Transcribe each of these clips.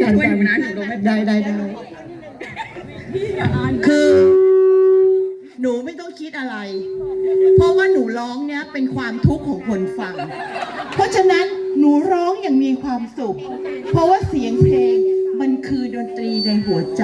พี่ช่วยหนูนะหนูลงไม่ได้ได้ได้คือ หนูไม่ต้องคิดอะไร เพราะว่าหนูร้องเนี้ยเป็นความทุกข์ของคนฟัง เพราะฉะนั้นหนูร้องอย่างมีความสุข เพราะว่าเสียงเพลงมันคือดนตรีในหัวใจ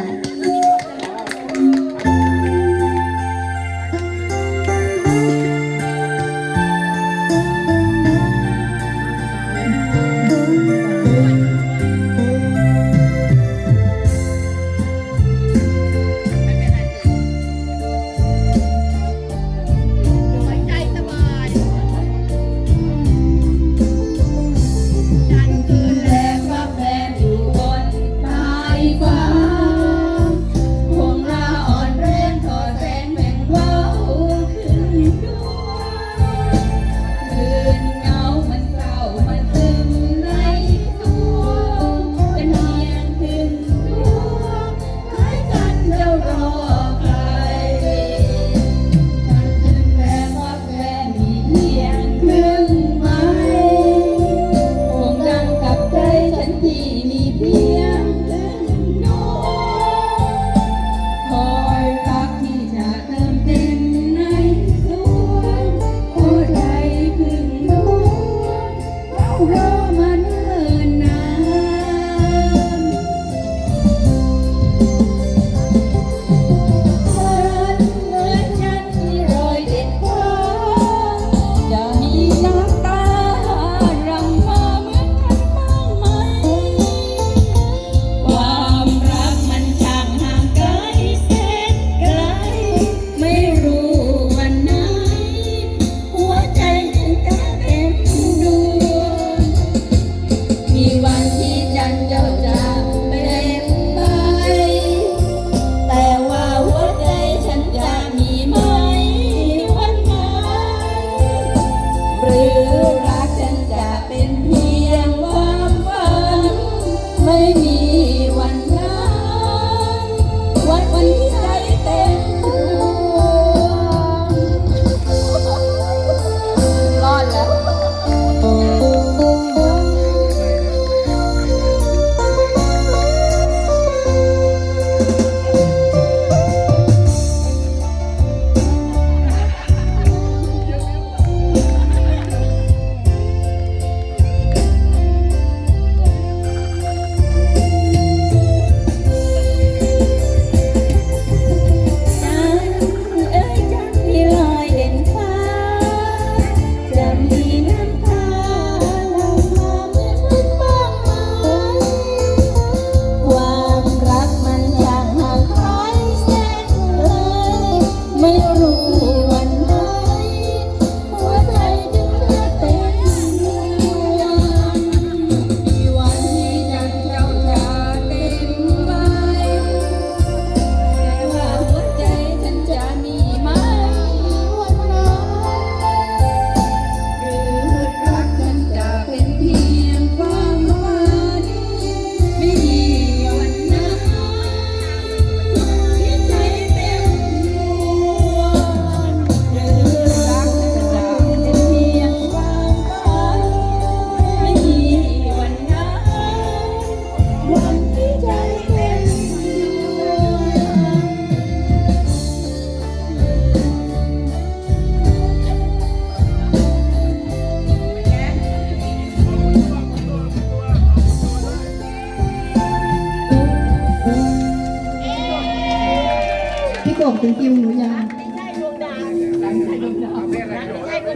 กถึงคิวหนูยังไม่ใช่ดวงดาวไม่ใช่ดว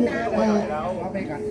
งดาว